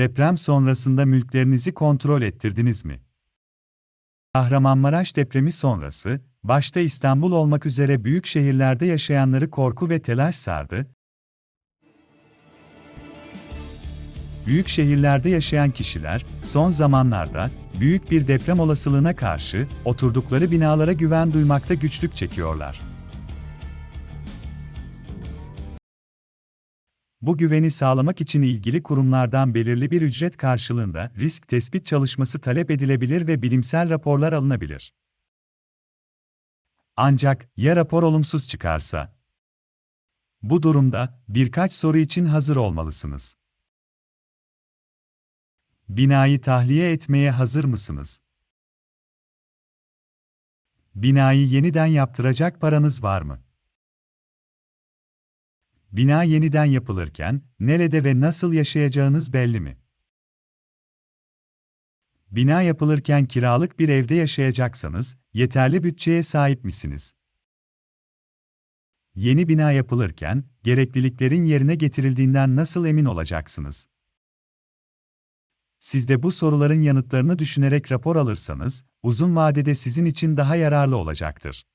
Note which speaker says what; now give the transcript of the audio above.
Speaker 1: Deprem sonrasında mülklerinizi kontrol ettirdiniz mi? Kahramanmaraş depremi sonrası, başta İstanbul olmak üzere büyük şehirlerde yaşayanları korku ve telaş sardı. Büyük şehirlerde yaşayan kişiler, son zamanlarda, büyük bir deprem olasılığına karşı, oturdukları binalara güven duymakta güçlük çekiyorlar. Bu güveni sağlamak için ilgili kurumlardan belirli bir ücret karşılığında risk tespit çalışması talep edilebilir ve bilimsel raporlar alınabilir. Ancak ya rapor olumsuz çıkarsa? Bu durumda birkaç soru için hazır olmalısınız. Binayı tahliye etmeye hazır mısınız? Binayı yeniden yaptıracak paranız var mı? Bina yeniden yapılırken nerede ve nasıl yaşayacağınız belli mi? Bina yapılırken kiralık bir evde yaşayacaksanız yeterli bütçeye sahip misiniz? Yeni bina yapılırken gerekliliklerin yerine getirildiğinden nasıl emin olacaksınız? Siz de bu soruların yanıtlarını düşünerek rapor alırsanız, uzun vadede sizin için daha yararlı olacaktır.